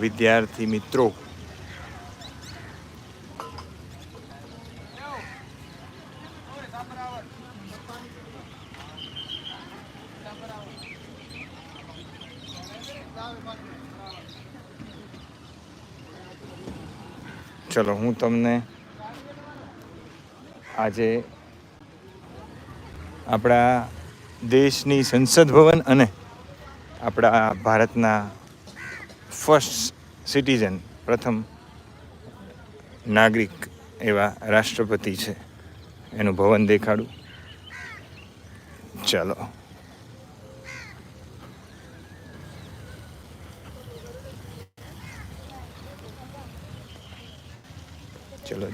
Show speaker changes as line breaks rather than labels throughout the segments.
વિદ્યાર્થી મિત્રો. ચલો હું તમને આજે આપણા દેશની સંસદ ભવન અને આપણા ભારતના ફર્સ્ટ સિટીઝન પ્રથમ નાગરિક એવા રાષ્ટ્રપતિ છે. એનું ભવન દેખાડું. ચાલો. ચલો.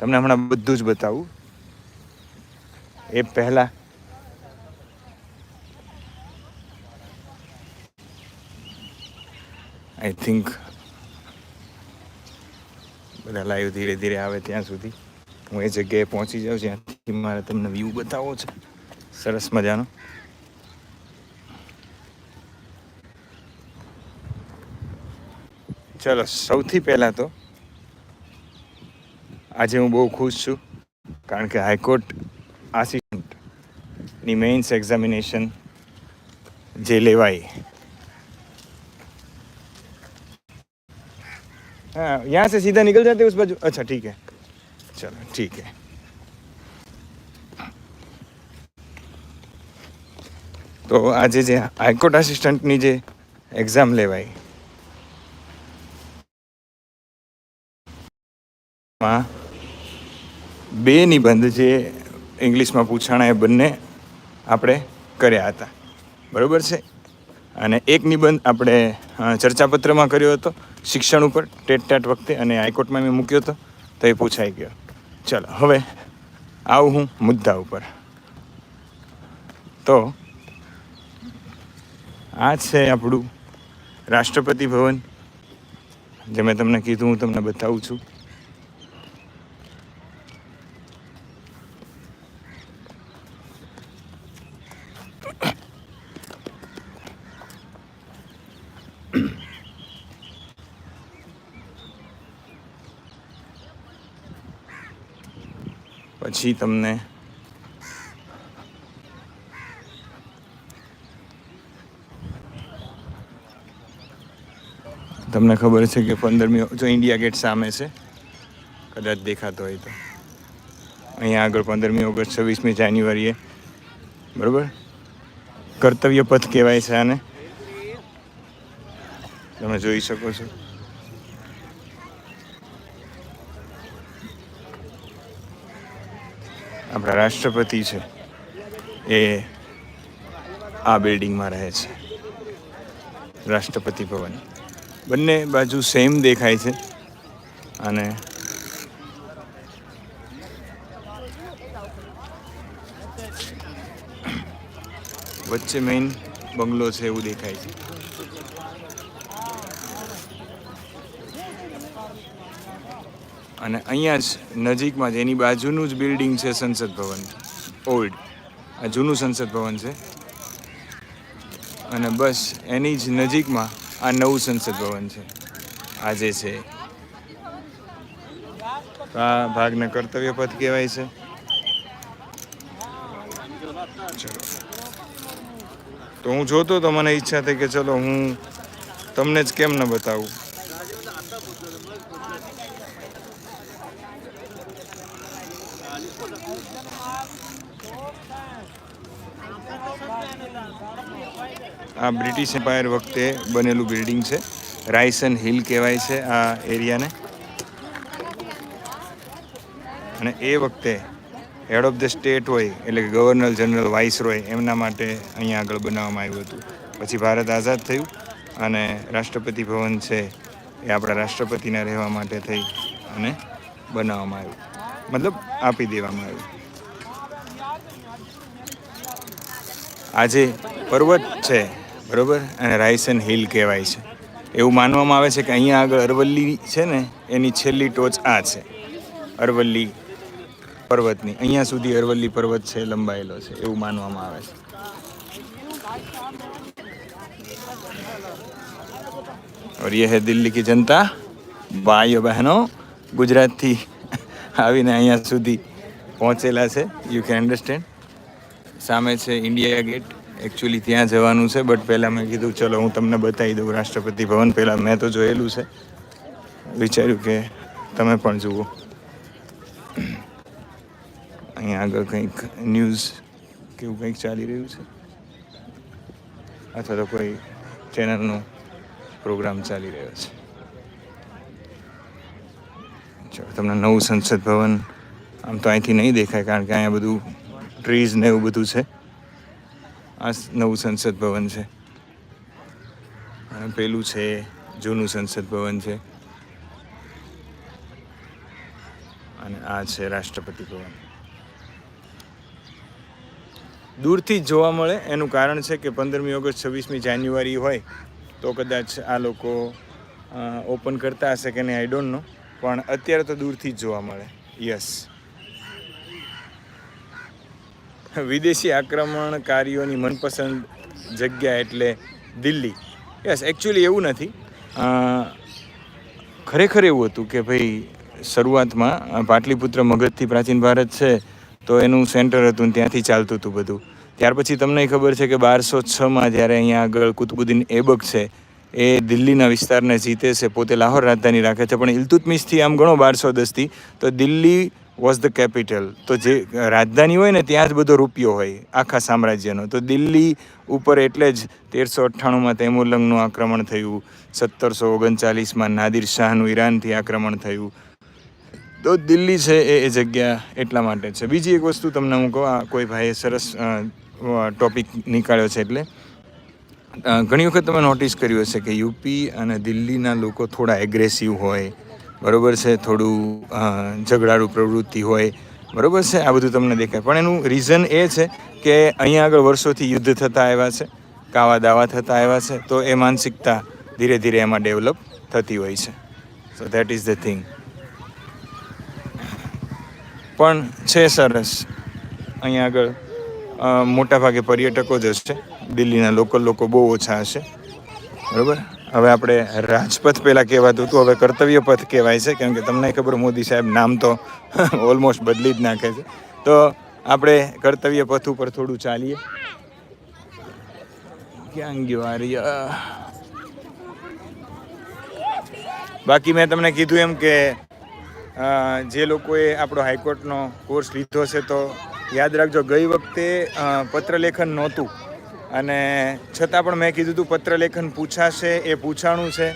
તમને હમણાં બધું જ બતાવું. એ પહેલા આઈ થિંક બધા લાઈવ ધીરે ધીરે આવે ત્યાં સુધી. હું એ જગ્યાએ પહોંચી જાઉં જ્યાંથી મારે તમને વ્યૂ બતાવવો છે. સરસ મજાનો. ચલો, સૌથી પહેલાં તો આજે હું બહુ ખુશ છું કારણ કે હાઈકોર્ટ આસિસ્ટન્ટની મેઇન્સ એક્ઝામિનેશન જે લેવાઈ हाँ यहाँ से सीधा निकल जाते उस बाजू अच्छा ठीक है चलो ठीक है તો આજે જે હાઈકોર્ટ આસિસ્ટન્ટની જે એક્ઝામ લેવાઈ માં બે નિબંધ જે ઇંગ્લિશમાં પૂછાણા એ બંને આપણે કર્યા હતા બરોબર છે અને એક નિબંધ આપણે ચર્ચાપત્રમાં કર્યો હતો, શિક્ષણ ઉપર ટેટ ટાટ વખતે અને હાઈકોર્ટમાં મેં મૂક્યો હતો, તો એ પૂછાઈ ગયો. ચાલો, હવે આવું હું મુદ્દા ઉપર. તો, આ છે આપણું રાષ્ટ્રપતિ ભવન, જે મેં તમને કીધું, હું તમને બતાવું છું. પછી તમને તમને ખબર છે કે પંદરમી જો ઇન્ડિયા ગેટ સામે છે, કદાચ દેખાતો હોય તો. અહીંયા આગળ પંદરમી ઓગસ્ટ છવ્વીસમી જાન્યુઆરીએ, બરાબર? કર્તવ્ય પથ કહેવાય છે આને. તમે જોઈ શકો છો. આપણા રાષ્ટ્રપતિ છે, એ આ બિલ્ડિંગમાં રહે છે. રાષ્ટ્રપતિ ભવન. બંને બાજુ સેમ દેખાય છે અને વચ્ચે મેઇન બંગલો છે એવું દેખાય છે. અને અહીંયા જ નજીકમાં જ, એની બાજુનું જ બિલ્ડિંગ છે સંસદ ભવન. ઓલ્ડ આ જૂનું સંસદ ભવન છે. અને બસ એની જ નજીકમાં આ નવું સંસદ ભવન છે. આજે છે. આ ભાગને કર્તવ્ય પથ કહેવાય છે. તો હું જોતો તો મને ઈચ્છા થઈ કે ચલો હું તમને જ કેમ ન બતાવું. આ બ્રિટિશ એમ્પાયર વખતે બનેલું બિલ્ડિંગ છે. રાયસન હિલ કહેવાય છે આ એરિયાને. અને એ વખતે હેડ ઓફ ધ સ્ટેટ હોય, એટલે કે ગવર્નર જનરલ વાઇસ રોય એમના માટે અહીંયા આગળ બનાવવામાં આવ્યું હતું. પછી ભારત આઝાદ થયું અને રાષ્ટ્રપતિ ભવન છે એ આપણા રાષ્ટ્રપતિના રહેવા માટે થઈ અને બનાવવામાં આવ્યું. મતલબ આપી દેવામાં આવ્યું. આજે પર્વત છે. બરોબર અને રાયસન હિલ કહેવાય છે એવું માનવામાં આવે છે કે અહીંયા આગળ અરવલ્લી છે ને એની છેલ્લી ટોચ આ છે અરવલ્લી પર્વતની અહીંયા સુધી અરવલ્લી પર્વત છે લંબાયેલો છે એવું માનવામાં આવે છે और ये है दिल्ली की जनता ભાઈઓ બહેનો ગુજરાતથી આવીને અહીંયા સુધી પહોંચેલા છે યુ કેન અન્ડરસ્ટેન્ડ સામે છે ઇન્ડિયા ગેટ એકચ્યુઅલી ત્યાં જવાનું છે બટ પહેલાં મેં કીધું, ચલો, હું તમને બતાવી દઉં રાષ્ટ્રપતિ ભવન. પહેલાં મેં તો જોયેલું છે. વિચાર્યું કે તમે પણ જુઓ. અહીંયા આગળ કંઈક ન્યૂઝ કેવું કંઈક ચાલી રહ્યું છે? અથવા તો કોઈ ચેનલનો પ્રોગ્રામ ચાલી રહ્યો છે? ચલો, તમને નવું સંસદ ભવન આમ તો અહીંથી નહીં દેખાય, કારણ કે અહીંયા બધું ટ્રીઝ ને એવું બધું છે. આ નવું સંસદ ભવન છે. અને પેલું છે, જૂનું સંસદ ભવન છે. અને આ છે રાષ્ટ્રપતિ ભવન. દૂરથી જ જોવા મળે. એનું કારણ છે કે પંદરમી ઓગસ્ટ છવ્વીસમી જાન્યુઆરી હોય તો કદાચ આ લોકો ઓપન કરતા હશે કે નહીં આઈ ડોન્ટ નો પણ અત્યારે તો દૂરથી જ જોવા મળે. યસ વિદેશી આક્રમણકારીઓની મનપસંદ જગ્યા એટલે દિલ્હી. યસ એકચ્યુઅલી એવું નથી. ખરેખર એવું હતું કે ભાઈ, શરૂઆતમાં પાટલીપુત્ર મગધથી પ્રાચીન ભારત છે, તો એનું સેન્ટર હતું ત્યાંથી ચાલતું હતું બધું. ત્યાર પછી તમને ખબર છે કે બારસો છમાં જ્યારે અહીંયા આગળ કુતુબુદ્દીન એબક છે, એ દિલ્હીના વિસ્તારને જીતે છે, પોતે લાહોર રાજધાની રાખે છે. પણ ઇલતુતમિશથી આમ ઘણો બારસો દસથી, તો દિલ્હી વોઝ ધ કેપિટલ તો જે રાજધાની હોય ને, ત્યાં જ બધો રૂપિયો હોય, આખા સામ્રાજ્યનો. તો દિલ્હી ઉપર એટલે જ તેરસો અઠ્ઠાણુંમાં તૈમુરલંગનું આક્રમણ થયું. સત્તરસો ઓગણચાલીસમાં નાદિર શાહનું ઈરાનથી આક્રમણ થયું. તો દિલ્હી છે એ એ જગ્યા એટલા માટે છે. બીજી એક વસ્તુ તમને હું કહું કોઈ ભાઈએ સરસ ટોપિક નીકાળ્યો છે એટલે. ઘણી વખત તમે નોટિસ કર્યું હશે કે યુપી અને દિલ્હીના લોકો થોડા એગ્રેસિવ હોય. બરોબર છે, થોડું ઝઘડાળું પ્રવૃત્તિ હોય, બરાબર છે, આ બધું તમને દેખાય. પણ એનું રીઝન એ છે કે અહીંયા આગળ વર્ષોથી યુદ્ધ થતા આવ્યા છે, કાવા દાવા થતા આવ્યા છે, તો એ માનસિકતા ધીરે ધીરે એમાં ડેવલપ થતી હોય છે. So that is the thing પણ છે સરસ. અહીંયા આગળ મોટાભાગે પર્યટકો જ હશે. દિલ્હીના લોકલ લોકો બહુ ઓછા હશે. બરોબર? હવે આપણે રાજપથ પહેલાં કહેવાતું હતું હવે કર્તવ્ય પથ કહેવાય છે, કેમ કે તમને ખબર મોદી સાહેબ નામ તો ઓલમોસ્ટ બદલી જ નાખે છે. તો આપણે કર્તવ્ય પથ ઉપર થોડું ચાલીએ. ક્યાં ગયો આ બાકી મેં તમને કીધું એમ કે જે લોકોએ આપણો હાઈકોર્ટનો કોર્સ લીધો છે તો યાદ રાખજો, ગઈ વખતે પત્રલેખન નહોતું. અને છતાં પણ મેં કીધું હતું પત્રલેખન પૂછાશે, એ પૂછાણું છે.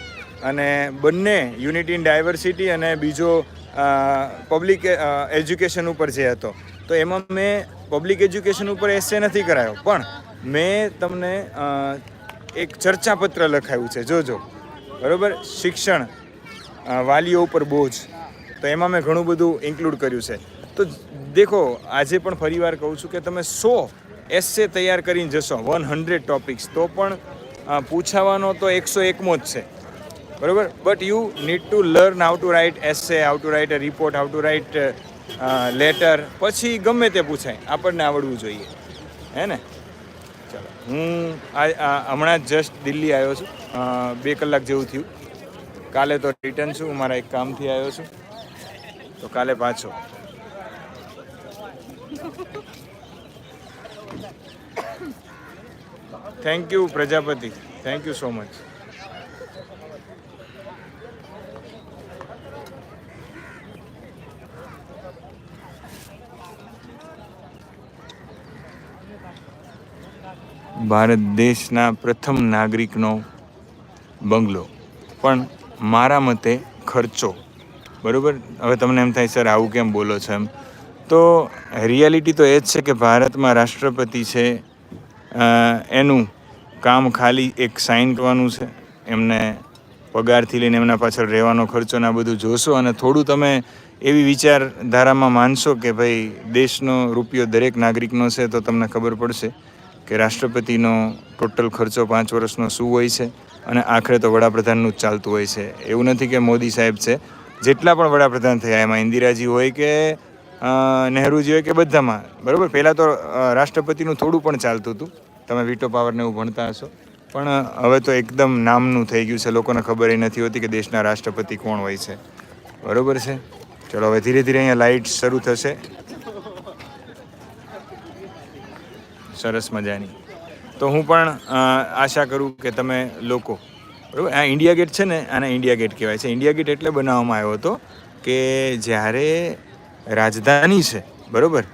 અને બંને યુનિટી ઇન ડાયવર્સિટી અને બીજો પબ્લિક એજ્યુકેશન ઉપર જે હતો. તો એમાં મેં પબ્લિક એજ્યુકેશન ઉપર એસે નથી કરાયો. પણ મેં તમને એક એક ચર્ચાપત્ર લખાયું છે. જોજો. બરાબર? શિક્ષણ વાલીઓ ઉપર બોજ. તો એમાં મેં ઘણું બધું ઇન્ક્લુડ કર્યું છે. તો દેખો, આજે પણ ફરીવાર કહું છું કે તમે સો એસે તૈયાર કરીને જશો. વન હંડ્રેડ ટોપિક્સ તો પણ પૂછાવાનો તો એકસો એકમો જ છે. બરાબર? But you need to learn how to write essay how to write a report how to write letter પછી ગમે તે પૂછાય. આપણને આવડવું જોઈએ. હે ને? ચાલો. હું આ હમણાં જ જસ્ટ દિલ્હી આવ્યો છું. બે કલાક જેવું થયું. કાલે તો રિટર્ન છું. મારા એક કામથી આવ્યો છું. તો કાલે પાછો. Thank you Prajapati thank you so much Bharat દેશના પ્રથમ નાગરિકનો બંગલો. પણ મારા મતે ખર્ચો. બરાબર? હવે તમને એમ થાય, સર, આવું કેમ બોલો છો? એમ. તો રિયાલિટી તો એ જ છે કે ભારતમાં રાષ્ટ્રપતિ છે એનું કામ ખાલી એક સાઇન કરવાનું છે. એમને પગારથી લઈને એમના પાછળ રહેવાનો ખર્ચો ને આ બધું જોશો અને થોડું તમે એવી વિચારધારામાં માનશો કે ભાઈ દેશનો રૂપિયો દરેક નાગરિકનો છે તો તમને ખબર પડશે કે રાષ્ટ્રપતિનો ટોટલ ખર્ચો પાંચ વર્ષનો શું હોય છે અને આખરે તો વડાપ્રધાનનું જ ચાલતું હોય છે. એવું નથી કે મોદી સાહેબ છે. જેટલા પણ વડાપ્રધાન થયા, એમાં ઇન્દિરાજી હોય કે નહેરુજી હોય કે બધામાં? બરાબર? પહેલાં તો રાષ્ટ્રપતિનું થોડું પણ ચાલતું હતું. તમે વીટો પાવરને એવું ભણતા હશો. પણ, હવે તો એકદમ નામનું થઈ ગયું છે. લોકોને ખબર એ નથી હોતી કે દેશના રાષ્ટ્રપતિ કોણ હોય છે. બરાબર છે? ચલો, હવે ધીરે ધીરે અહીંયા લાઇટ શરૂ થશે. સરસ મજાની. તો હું પણ આશા કરું કે તમે લોકો, બરાબર? આ ઇન્ડિયા ગેટ છે ને, આને ઇન્ડિયા ગેટ કહેવાય છે. ઇન્ડિયા ગેટ એટલે બનાવવામાં આવ્યો હતો કે જ્યારે રાજધાની છે, બરાબર?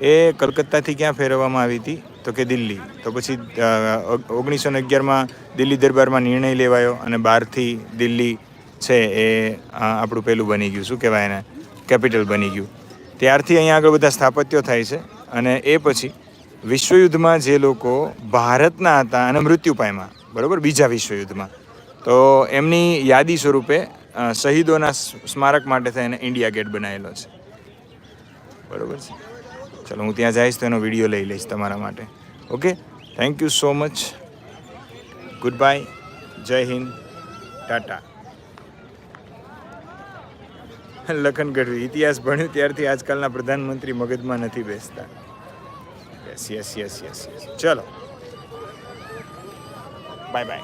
એ કલકત્તાથી ક્યાં ફેરવવામાં આવી હતી? તો કે દિલ્હી. તો પછી ઓગણીસો ને અગિયારમાં દિલ્હી દરબારમાં નિર્ણય લેવાયો અને બહારથી દિલ્હી છે એ આપણું પેલું બની ગયું. શું કહેવાય એને? કેપિટલ બની ગયું. ત્યારથી અહીંયા આગળ બધા સ્થાપત્યો થાય છે અને એ પછી વિશ્વયુદ્ધમાં જે લોકો ભારતના હતા અને મૃત્યુ પામ્યા, બરાબર? બીજા વિશ્વયુદ્ધમાં. તો એમની યાદી સ્વરૂપે શહીદોના સ્મારક માટે થઈને ઇન્ડિયા ગેટ બનાવેલો છે. બરોબર છે. ચલો, હું ત્યાં જઈશ તો એનો વીડિયો લઈ લઈશ તમારા માટે. Okay thank you so much good bye Jai Hind. Tata. Lakhan Gadhvi, ઇતિહાસ ભણ્યું ત્યારથી આજકાલના પ્રધાનમંત્રી મગજમાં નથી બેસતા. Yes yes yes yes yes ચલો. Bye bye